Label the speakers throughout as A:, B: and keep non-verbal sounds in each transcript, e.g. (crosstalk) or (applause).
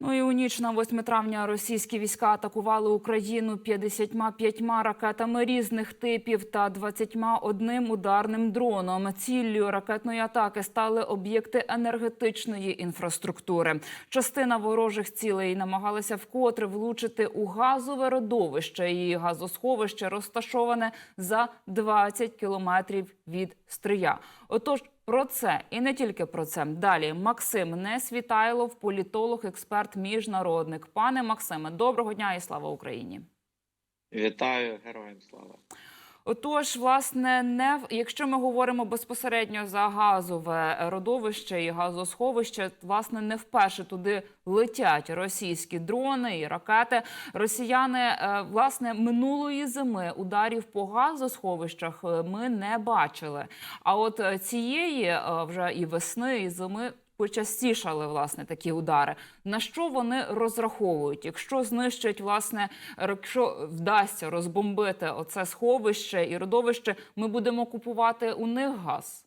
A: Ну і у ніч на 8 травня російські війська атакували Україну 55 ракетами різних типів та 21 ударним дроном. Ціллю ракетної атаки стали об'єкти енергетичної інфраструктури. Частина ворожих цілей намагалася вкотре влучити у газове родовище. І газосховище розташоване за 20 кілометрів від Стрия. Отож, про це і не тільки про це. Далі Максим Несвітайлов, політолог, експерт, міжнародник. Пане Максиме, доброго дня і слава Україні.
B: Вітаю героям слава.
A: Отож, власне, не якщо ми говоримо безпосередньо за газове родовище і газосховище, власне, не вперше туди летять російські дрони і ракети. Росіяни, е, власне, минулої зими ударів по газосховищах е, ми не бачили. А от е, цієї вже і весни, і зими. Почастішали власне такі удари. На що вони розраховують? Якщо знищать власне, якщо вдасться розбомбити оце сховище і родовище, ми будемо купувати у них газ.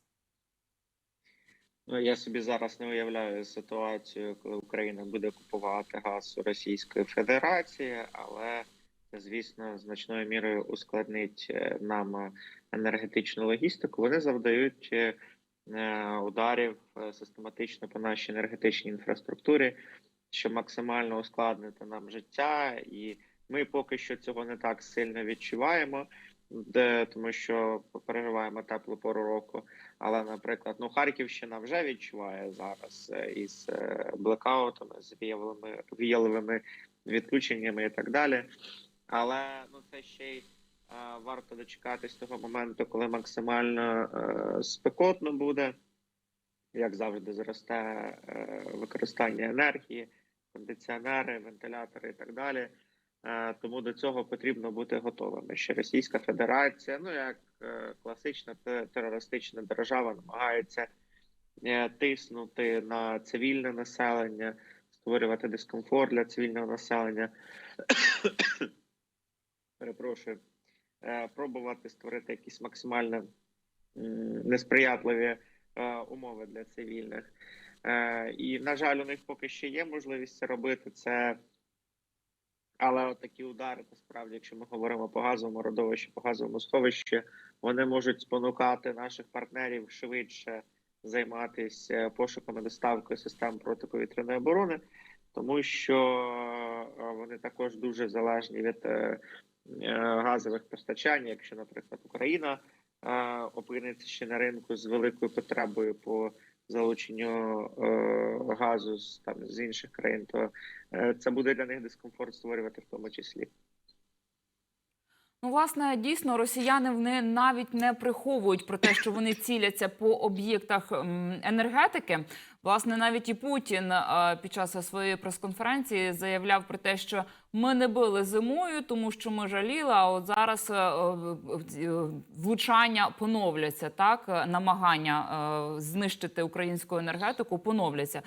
B: Ну я собі зараз не уявляю ситуацію, коли Україна буде купувати газ у Російської Федерації, але звісно, значною мірою ускладнить е, нам е, енергетичну логістику. Вони завдають е, ударів е, систематично по нашій енергетичній інфраструктурі, щоб максимально ускладнити нам життя, і ми поки що цього не так сильно відчуваємо, де тому що переживаємо теплу пору року. Але, наприклад, ну Харківщина вже відчуває зараз е, із е, блекаутами, з віяловими відключеннями і так далі. Але ну це ще й е, варто дочекатись того моменту, коли максимально е, спекотно буде, як завжди, зросте е, використання енергії, кондиціонери, вентилятори і так далі. Е, Тому до цього потрібно бути готовими. Що Російська Федерація, ну як класична терористична держава, намагається тиснути на цивільне населення, створювати дискомфорт для цивільного населення. (coughs) Перепрошую, пробувати створити якісь максимально несприятливі е, умови для цивільних. Е, І, на жаль, у них поки ще є можливість це робити. Це але такі удари, насправді, якщо ми говоримо по газовому родовищі, по газовому сховищі, вони можуть спонукати наших партнерів швидше займатися пошуком і доставкою систем протиповітряної оборони, тому що е, вони також дуже залежні від е, е, газових постачань. Якщо, наприклад, Україна е, опиниться ще на ринку з великою потребою по залученню е, газу з там з інших країн, то е, це буде для них дискомфорт створювати в тому числі.
A: Ну, власне, дійсно, росіяни вони навіть не приховують про те, що вони ціляться по об'єктах енергетики. Власне, навіть і Путін е, під час своєї прес-конференції заявляв про те, що ми не били зимою, тому що ми жаліли. А от зараз е, е, влучання поновляться, так намагання знищити українську енергетику поновляться.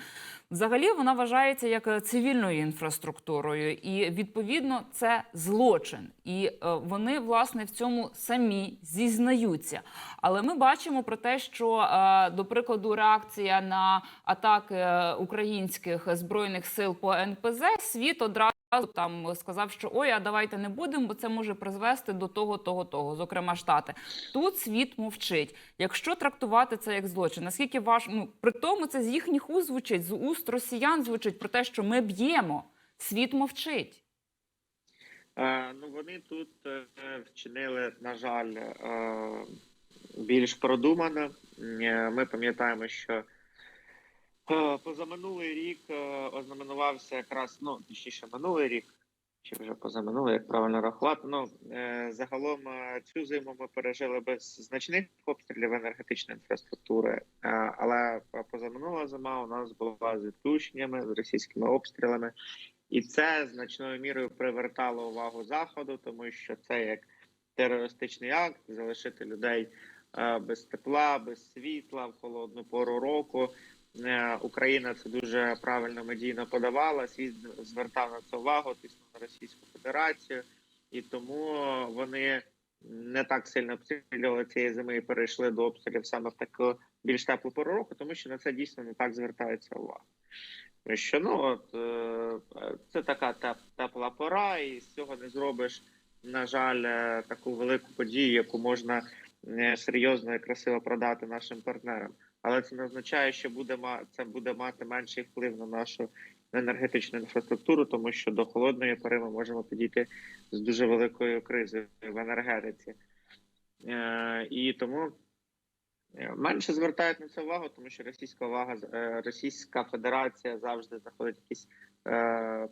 A: Взагалі вона вважається як цивільною інфраструктурою, і відповідно це злочин. І вони власне в цьому самі зізнаються. Але ми бачимо про те, що до прикладу реакція на атаки е, українських збройних сил по НПЗ світ одразу. Там сказав, що ой, а давайте не будемо, бо це може призвести до того, того, того, зокрема штати. Тут світ мовчить. Якщо трактувати це як злочин, наскільки ваш ну при тому це з їхніх уст звучить, з уст росіян звучить про те, що ми б'ємо, світ мовчить.
B: Е, ну вони тут е, вчинили, на жаль, більш продумано. Ми пам'ятаємо, що позаминулий рік е, ознаменувався якраз, ну точніше, минулий рік, чи вже позаминулий, як правильно рахувати. Ну е, загалом е, цю зиму ми пережили без значних обстрілів енергетичної інфраструктури, е, але позаминула зима у нас була з відключеннями, з російськими обстрілами. І це значною мірою привертало увагу заходу, тому що це як терористичний акт залишити людей е, без тепла, без світла в холодну пору року. Е, Україна це дуже правильно медійно подавала. Світ звертав на це увагу, тиснув на Російську Федерацію, і тому вони не так сильно обстрілювали цієї зими і перейшли до обстрілів саме в таку більш теплу пору року, тому що на це дійсно не так звертається увага. Що ну от е, це така тепла пора, і з цього не зробиш, на жаль, е, таку велику подію, яку можна серйозно і красиво продати нашим партнерам. Але це не означає, що буде це буде мати менший вплив на нашу енергетичну інфраструктуру, тому що до холодної пори ми можемо підійти з дуже великою кризою в енергетиці. Е, і тому е, менше звертають на це увагу, тому що російська увага е, Російська Федерація завжди знаходить якісь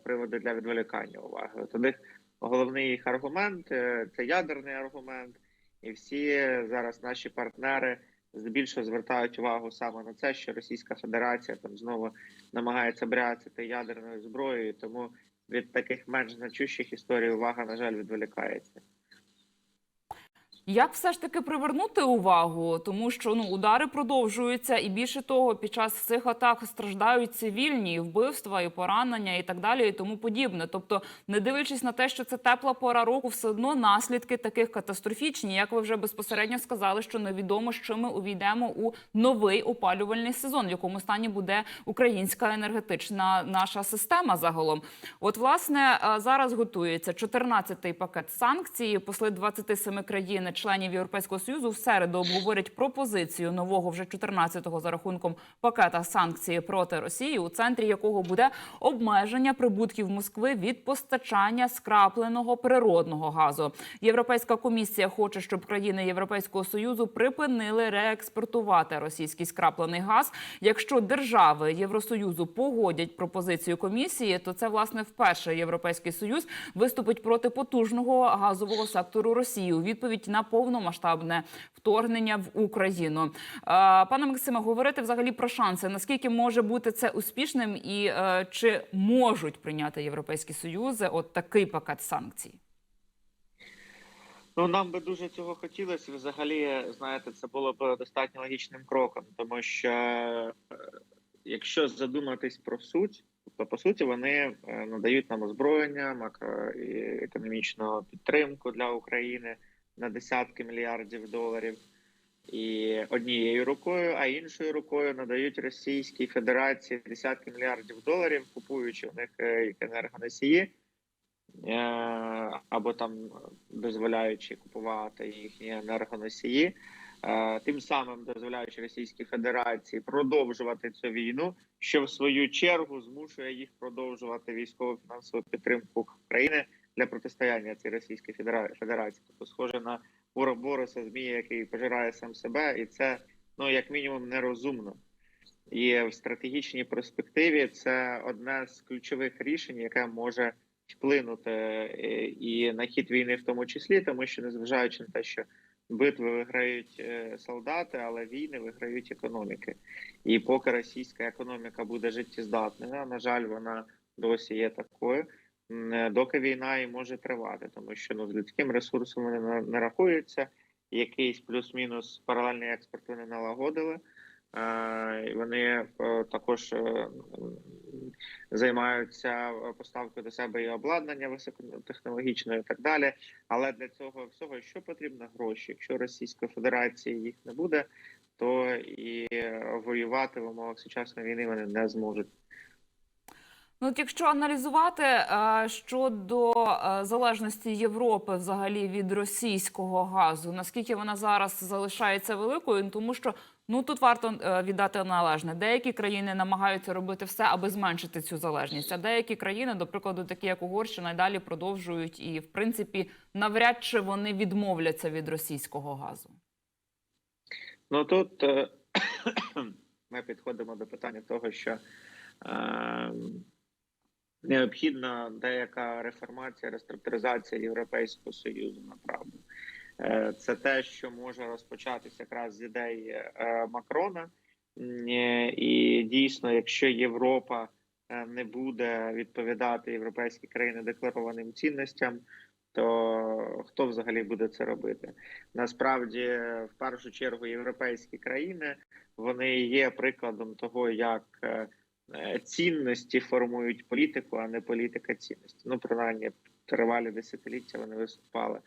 B: приводи для відволікання уваги. От головний їх аргумент це ядерний аргумент, і всі зараз наші партнери здебільшого звертають увагу саме на це, що Російська Федерація там знову намагається бряцати ядерною зброєю, тому від таких менш значущих історій увага, на жаль, відволікається.
A: Як все ж таки привернути увагу, тому що ну удари продовжуються, і більше того, під час цих атак страждають цивільні і вбивства, і поранення, і так далі, і тому подібне. Тобто, не дивлячись на те, що це тепла пора року, все одно наслідки таких катастрофічні. Як ви вже безпосередньо сказали, що невідомо, що ми увійдемо у новий опалювальний сезон, в якому стані буде українська енергетична наша система загалом. От, власне, е, зараз готується 14-й пакет санкцій. Посли 27 країн членів Європейського союзу в середу обговорять пропозицію нового вже 14-го за рахунком пакета санкцій проти Росії, у центрі якого буде обмеження прибутків Москви від постачання скрапленого природного газу. Європейська комісія хоче, щоб країни Європейського союзу припинили реекспортувати російський скраплений газ. Якщо держави Євросоюзу погодять пропозицію комісії, то це власне вперше Європейський Союз виступить проти потужного газового сектору Росії у відповідь на повномасштабне вторгнення в Україну. Е, Пане Максиме, говорити взагалі про шанси. Наскільки може бути це успішним, і е, чи можуть прийняти європейські союзи от такий пакет санкцій?
B: Ну, нам би дуже цього хотілося. Взагалі, знаєте, це було б достатньо логічним кроком, тому що е, якщо задуматись про суть, то по суті вони надають нам озброєння, макро і економічну підтримку для України на десятки мільярдів доларів. І однією рукою, а іншою рукою надають Російській Федерації десятки мільярдів доларів, купуючи в них е, енергоносії. Е, або там дозволяючи купувати їхні енергоносії, е, тим самим дозволяючи Російській Федерації продовжувати цю війну, що в свою чергу змушує їх продовжувати військову фінансову підтримку України для протистояння цій Російській Федерації. Тобто, схоже на Уробороса Змія, який пожирає сам себе, і це ну як мінімум нерозумно. І в стратегічній перспективі це одне з ключових рішень, яке може вплинути е, і на хід війни, в тому числі, тому що незважаючи на те, що битви виграють е, солдати, але війни виграють економіки. І поки російська економіка буде життєздатною, на жаль, вона досі є такою. Е, Доки війна і може тривати, тому що ну з людським ресурсом вони не- рахуються. Якийсь плюс-мінус паралельний експорт вони налагодили. Е, Вони е, також займаються поставкою до себе і обладнання високотехнологічне і так далі. Але для цього всього що потрібно гроші. Якщо Російської Федерації їх не буде, то і воювати в умовах сучасної війни вони не зможуть.
A: Ну, от якщо аналізувати е, щодо е, залежності Європи взагалі від російського газу, наскільки вона зараз залишається великою, тому що ну тут варто е, віддати належне. Деякі країни намагаються робити все, аби зменшити цю залежність. А деякі країни, до прикладу, такі як Угорщина, й далі продовжують і, в принципі, навряд чи вони відмовляться від російського газу.
B: Ну тут (coughs) ми підходимо до питання того, що необхідна деяка реформація, реструктуризація Європейського союзу направду. Е, Це те, що може розпочатися якраз з ідеї е, Макрона. Е, І дійсно, якщо Європа не буде відповідати європейські країни декларованим цінностям, то хто взагалі буде це робити? Насправді, в першу чергу, європейські країни вони є прикладом того, як цінності формують політику, а не політика цінності. Ну, принаймні, тривалі десятиліття вони виступали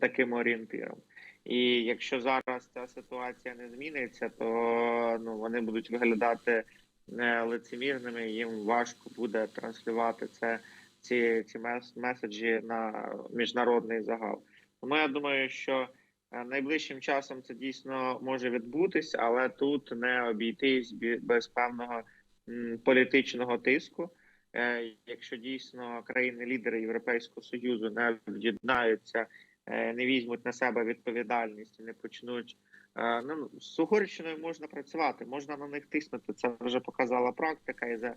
B: таким орієнтиром. І якщо зараз ця ситуація не зміниться, то ну вони будуть виглядати е, лицемірними. Їм важко буде транслювати це ці, ці меседжі на міжнародний загал. Тому я думаю, що е, найближчим часом це дійсно може відбутись, але тут не обійтись бі- без певного політичного тиску. Е, Якщо дійсно країни-лідери Європейського союзу не об'єднаються, е, не візьмуть на себе відповідальність і не почнуть. е, Ну з Угорщиною можна працювати, можна на них тиснути. Це вже показала практика. І за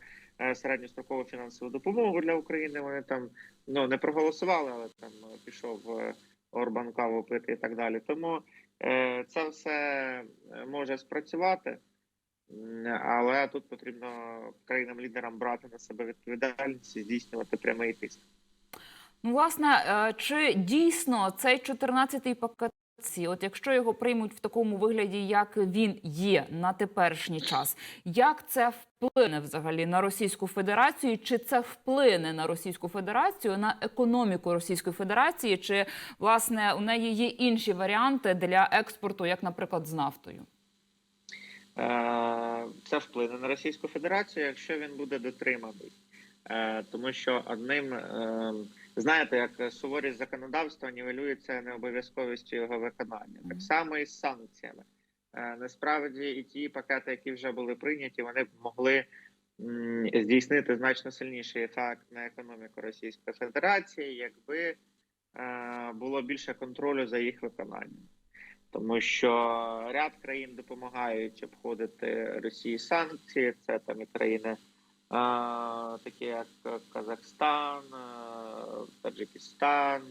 B: середньострокову фінансову допомогу для України вони там ну не проголосували, але там пішов Орбан каву пити і так далі. Тому це все може спрацювати. Але тут потрібно країнам-лідерам брати на себе відповідальність і здійснювати прямий тиск.
A: Ну, власне, е, чи дійсно цей 14-й пакет, от якщо його приймуть в такому вигляді, як він є на теперішній час, як це вплине взагалі на Російську Федерацію? Чи це вплине на Російську Федерацію, на економіку Російської Федерації? Чи власне у неї є інші варіанти для експорту, як, наприклад, з нафтою?
B: Е, Це вплине на Російську Федерацію, якщо він буде дотриманий. Е, Тому що одним е, знаєте, як суворість законодавства нівелюється необов'язковістю його виконання. Так само і з санкціями. Насправді і ті пакети, які вже були прийняті, вони б могли здійснити значно сильніший ефект на економіку Російської Федерації, якби було більше контролю за їх виконанням. Тому що ряд країн допомагають обходити Росії санкції. Це там і країни, такі як Казахстан, Таджикистан,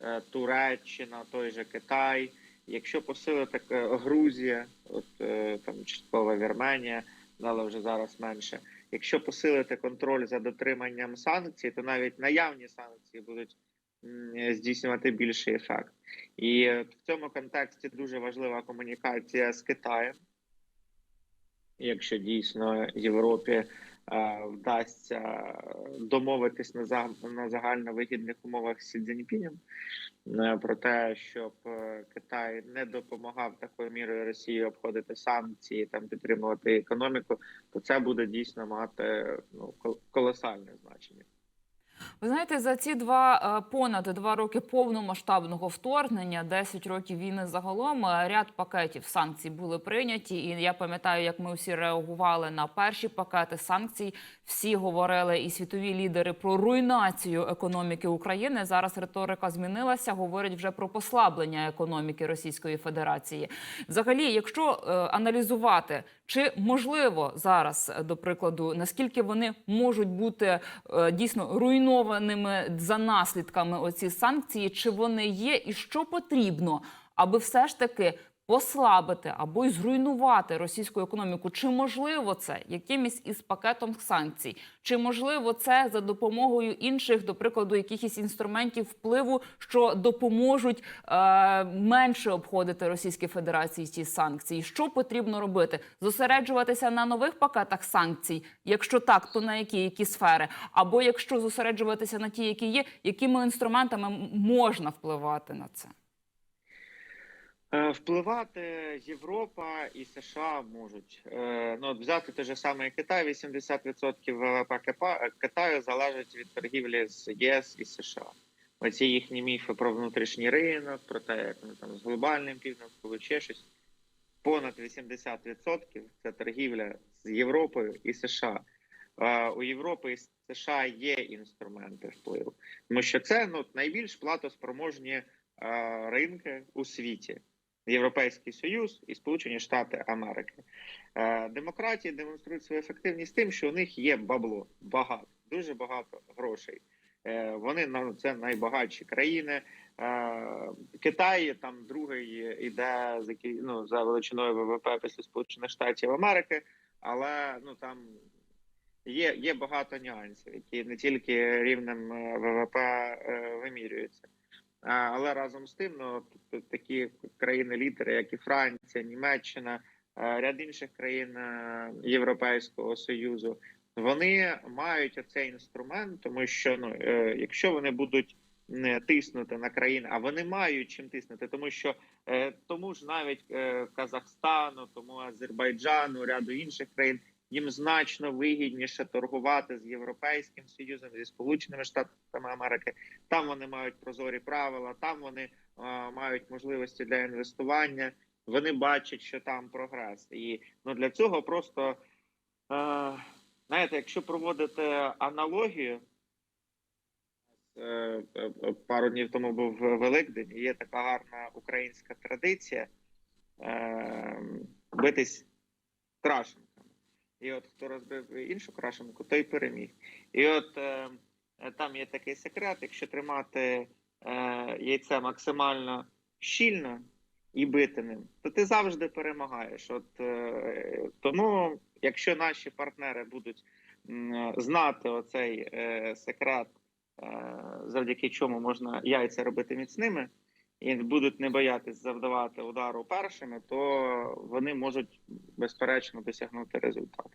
B: е, Туреччина, той же Китай. Якщо посилити е, Грузія, от е, там часткова Вірменія, але вже зараз менше. Якщо посилити контроль за дотриманням санкцій, то навіть наявні санкції будуть здійснювати більший ефект. І в цьому контексті дуже важлива комунікація з Китаєм. Якщо дійсно Європі е, вдасться домовитись на на загальновигідних умовах з Цзіньпінем е, про те, щоб е, Китай не допомагав такою мірою Росії обходити санкції, там підтримувати економіку, то це буде дійсно мати ну кол- колосальне значення.
A: Ви знаєте, за ці два е, понад два роки повномасштабного вторгнення, 10 років війни загалом, е, ряд пакетів санкцій були прийняті. І я пам'ятаю, як ми всі реагували на перші пакети санкцій. Всі говорили і світові лідери про руйнацію економіки України. Зараз риторика змінилася. Говорять вже про послаблення економіки Російської Федерації. Взагалі, якщо е, аналізувати, чи можливо зараз, е, до прикладу, наскільки вони можуть бути е, дійсно руйнованими за наслідками оці санкції, чи вони є, і що потрібно, аби все ж таки послабити або й зруйнувати російську економіку? Чи можливо це якимось із пакетом санкцій? Чи можливо це за допомогою інших, до прикладу, якихось інструментів впливу, що допоможуть е, менше обходити Російській Федерації ці санкції? Що потрібно робити? Зосереджуватися на нових пакетах санкцій? Якщо так, то на які, які сфери? Або якщо зосереджуватися на ті, які є, якими інструментами можна впливати на це?
B: Е, Впливати Європа і США можуть. Е, Ну, взяти те ж саме Китай, 80% ВВП Китаю залежить від торгівлі з ЄС і США. Оці їхні міфи про внутрішній ринок, про те, як вони там з глобальним півднем, ще щось. Понад 80% це торгівля з Європою і США. Е, У Європи і США є інструменти впливу, тому що це ну найбільш платоспроможні е, ринки у світі. Європейський Союз і Сполучені Штати Америки. Е, демократії демонструють свою ефективність тим, що у них є бабло багато, дуже багато грошей. Е, вони на це найбагатші країни. Е, Китай там другий іде за ну, за величиною ВВП після Сполучених Штатів Америки, але ну там є, є багато нюансів, які не тільки рівнем ВВП вимірюються. Але разом з тим, ну такі країни-лідери, як і Франція, Німеччина, ряд інших країн Європейського союзу, вони мають оцей інструмент, тому що ну е, якщо вони будуть не тиснути на країни, а вони мають чим тиснути, тому що е, тому ж навіть е, Казахстану, тому Азербайджану, ряду інших країн їм значно вигідніше торгувати з Європейським Союзом, зі Сполученими Штатами Америки. Там вони мають прозорі правила, там вони е, мають можливості для інвестування. Вони бачать, що там прогрес, і ну для цього просто е, знаєте, якщо проводити аналогію. Е, Пару днів тому був Великдень, і є така гарна українська традиція е, битись крашенками. І от хто розбив іншу крашенку, той переміг. І от е, е, там є такий секрет: якщо тримати е, яйце максимально щільно і бити ним, то ти завжди перемагаєш. От е, тому, якщо наші партнери будуть м, знати оцей е, секрет, е, завдяки чому можна яйця робити міцними, і будуть не боятись завдавати удару першими, то вони можуть безперечно досягнути результату.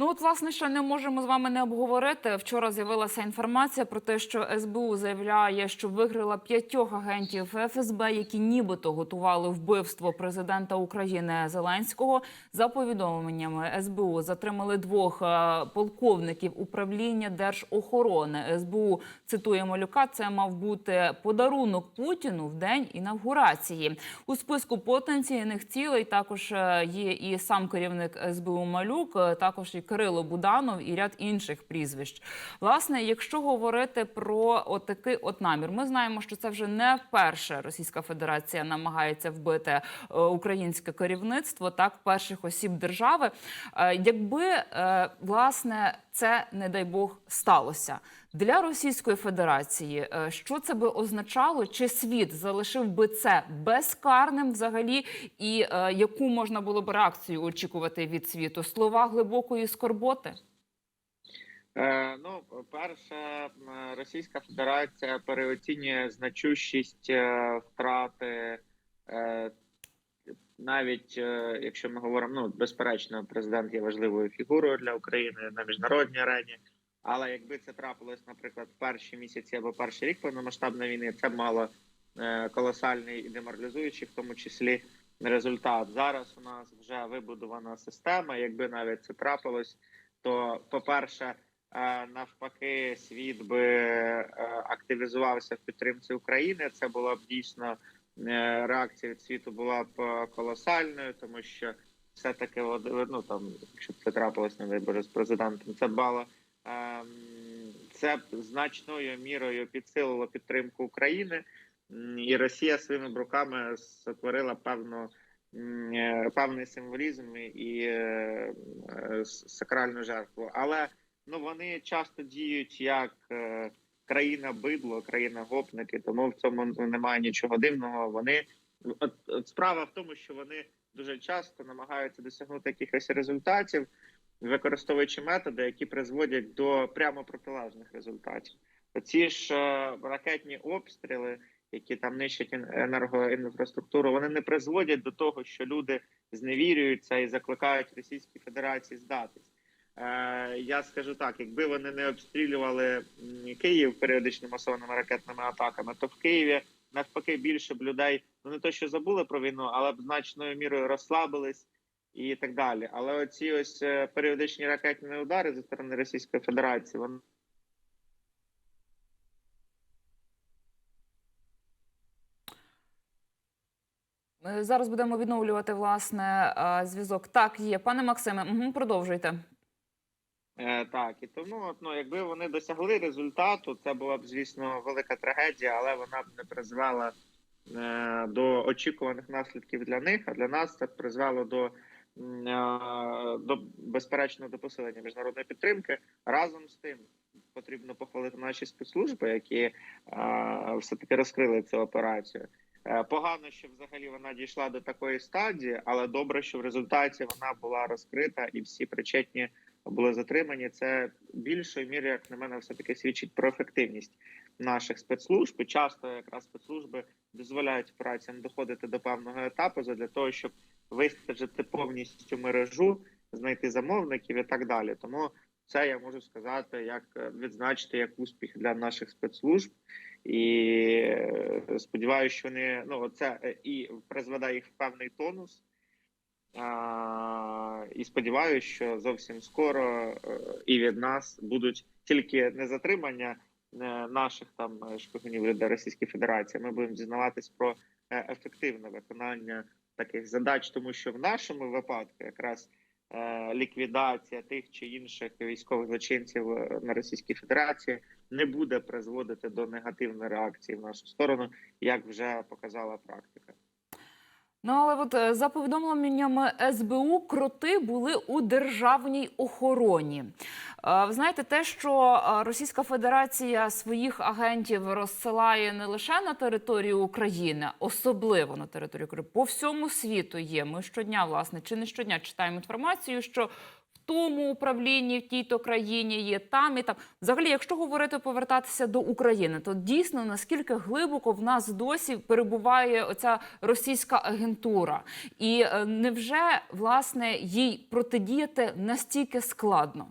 A: Ну от власне, що не можемо з вами не обговорити. Вчора з'явилася інформація про те, що СБУ заявляє, що виграла п'ятьох агентів ФСБ, які нібито готували вбивство президента України Зеленського. За повідомленнями СБУ затримали двох е, полковників управління держохорони. СБУ цитує Малюка. Це мав бути подарунок Путіну в день інавгурації. У списку потенційних цілей також е, є і сам керівник СБУ Малюк, е, також і Кирило Буданов і ряд інших прізвищ. Власне, якщо говорити про отакий от намір, ми знаємо, що це вже не вперше Російська Федерація намагається вбити е, українське керівництво, так перших осіб держави. Е, Якби е, власне це, не дай Бог, сталося для Російської Федерації, е, що це би означало? Чи світ залишив би це безкарним взагалі? І е, яку можна було б реакцію очікувати від світу? Слова глибокої скорботи?
B: Е, ну, перше, Російська Федерація переоцінює значущість е, втрати, е, навіть е, якщо ми говоримо, ну безперечно, президент є важливою фігурою для України на міжнародній арені. Але якби це трапилось, наприклад, в перші місяці або перший рік повномасштабної війни, це б мало е, колосальний і деморалізуючий, в тому числі результат. Зараз у нас вже вибудована система. Якби навіть це трапилось, то по-перше, е, навпаки, світ би е, активізувався в підтримці України. Це була б дійсно реакція від світу була б колосальною, тому що все таки ну там, якщо це трапилось, дай Боже, з президентом, це бало. Ем, Це значною мірою підсилило підтримку України, і Росія своїми руками сотворила певну е, певний символізм і е, сакральну жертву. Але ну вони часто діють як е, країна бидло, країна гопники, тому в цьому немає нічого дивного. Вони от, от справа в тому, що вони дуже часто намагаються досягнути якихось результатів використовуючи методи, які призводять до прямо протилежних результатів. Оці ж е, ракетні обстріли, які там нищать енергоінфраструктуру, вони не призводять до того, що люди зневірюються і закликають Російській Федерації здатись. Е, я скажу так: якби вони не обстрілювали Київ періодично масованими ракетними атаками, то в Києві навпаки більше б людей ну не то, що забули про війну, але б значною мірою розслабились і так далі. Але оці ось е, періодичні ракетні удари зі сторони Російської Федерації, вони
A: Е, Зараз будемо відновлювати власне е, зв'язок. Так, є пане Максиме. Угу, продовжуйте.
B: Е, так, і тому, ну, якби вони досягли результату, це була б, звісно, велика трагедія, але вона б не призвела е, до очікуваних наслідків для них, а для нас це призвело до, до безперечно до посилення міжнародної підтримки. Разом з тим потрібно похвалити наші спецслужби, які е, все-таки розкрили цю операцію. Е, Погано, що взагалі вона дійшла до такої стадії, але добре, що в результаті вона була розкрита і всі причетні були затримані. Це більшою мірою, як на мене, все таки свідчить про ефективність наших спецслужб. Часто якраз спецслужби дозволяють операціям доходити до певного етапу для того, щоб вистежити повністю мережу, знайти замовників і так далі. Тому це я можу сказати, як е, відзначити як успіх для наших спецслужб. І е, сподіваюся, що вони ну це е, і призведе їх в певний тонус. А, І сподіваюся, що зовсім скоро і від нас будуть тільки не затримання наших там шпигунів людей Російської Федерації. Ми будемо дізнаватись про ефективне виконання таких задач, тому що в нашому випадку якраз е, ліквідація тих чи інших військових злочинців е, на Російській Федерації не буде призводити до негативної реакції в нашу сторону, як вже показала практика.
A: Ну але от е, за повідомленнями СБУ, кроти були у державній охороні. Е, Ви знаєте, те, що е, Російська Федерація своїх агентів розсилає не лише на територію України, особливо на територію України, по всьому світу є. Ми щодня, власне, чи не щодня читаємо інформацію, що тому управлінні, в тій-то країні є там і там. Взагалі, якщо говорити повертатися до України, то дійсно наскільки глибоко в нас досі перебуває оця російська агентура, і е, невже власне їй протидіяти настільки складно?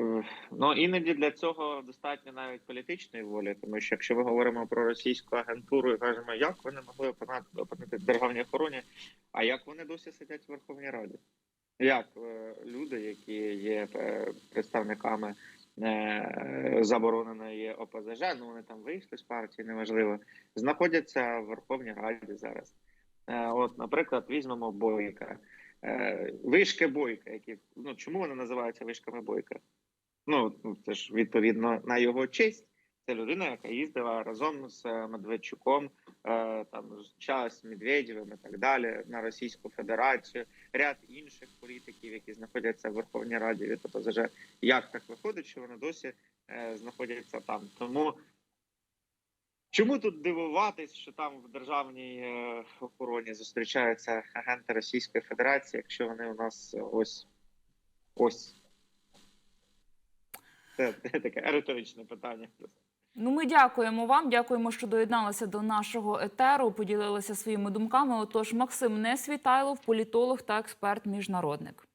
B: Е, Ну іноді для цього достатньо навіть політичної волі, тому що якщо ми говоримо про російську агентуру і кажемо, як вони могли опинити в державній охороні, а як вони досі сидять в Верховній Раді? Як е, люди, які є е, представниками е, забороненої ОПЗЖ, ну вони там вийшли з партії, неважливо, знаходяться в Верховній Раді зараз. От, наприклад, візьмемо Бойка. Вишки Бойка, які ну чому вони називаються вишками Бойка? Ну, це ж відповідно на його честь. Це людина, яка їздила разом з е, Медведчуком, е, там час Медведєвим і так далі на Російську Федерацію, ряд інших політиків, які знаходяться в Верховній Раді від ОПЗЖ. Як так виходить, що вони досі е, знаходяться там? Тому чому тут дивуватись, що там в державній охороні зустрічаються агенти Російської Федерації, якщо вони у нас ось ось. (laughs) Це таке риторичне питання.
A: Ну, ми дякуємо вам. Дякуємо, що доєдналися до нашого етеру, поділилися своїми думками. Отож, Максим Несвітайлов, політолог та експерт міжнародник.